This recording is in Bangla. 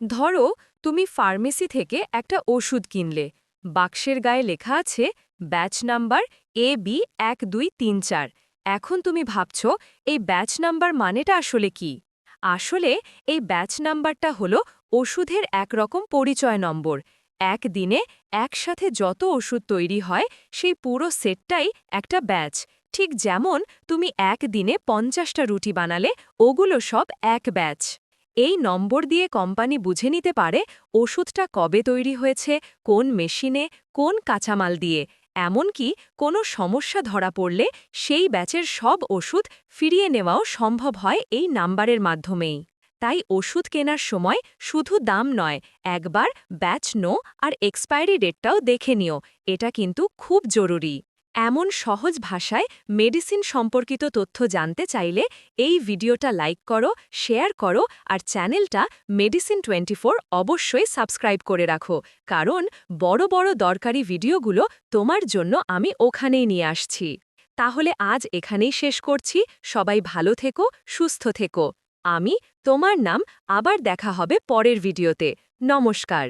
ধরো, তুমি ফার্মেসি থেকে একটা ওষুধ কিনলে। বাক্সের গায়ে লেখা আছে, ব্যাচ নাম্বার এ বি এক দুই তিন চার। এখন তুমি ভাবছ, এই ব্যাচ নাম্বার মানেটা আসলে কি? আসলে, এই ব্যাচ নাম্বারটা হলো ওষুধের একরকম পরিচয় নম্বর। এক দিনে একসাথে যত ওষুধ তৈরি হয়, সেই পুরো সেটটাই একটা ব্যাচ। ঠিক যেমন, তুমি একদিনে পঞ্চাশটা রুটি বানালে, ওগুলো সব এক ব্যাচ। এই নম্বর দিয়ে কোম্পানি বুঝে নিতে পারে ওষুধটা কবে তৈরি হয়েছে, কোন মেশিনে, কোন কাঁচামাল দিয়ে। এমনকি কোনো সমস্যা ধরা পড়লে সেই ব্যাচের সব ওষুধ ফিরিয়ে নেওয়াও সম্ভব হয় এই নাম্বারের মাধ্যমেই। তাই ওষুধ কেনার সময় শুধু দাম নয়, একবার ব্যাচ নো আর এক্সপায়ারি ডেটটাও দেখে নিও। এটা কিন্তু খুব জরুরি। এমন সহজ ভাষায় মেডিসিন সম্পর্কিত তথ্য জানতে চাইলে এই ভিডিওটা লাইক করো, শেয়ার করো আর চ্যানেলটা মেডিসিন টোয়েন্টি অবশ্যই সাবস্ক্রাইব করে রাখো। কারণ বড় বড় দরকারি ভিডিওগুলো তোমার জন্য আমি ওখানেই নিয়ে আসছি। তাহলে আজ এখানেই শেষ করছি। সবাই ভালো থেকো, সুস্থ থেকো। আমি তোমার নাম আবার দেখা হবে পরের ভিডিওতে। নমস্কার।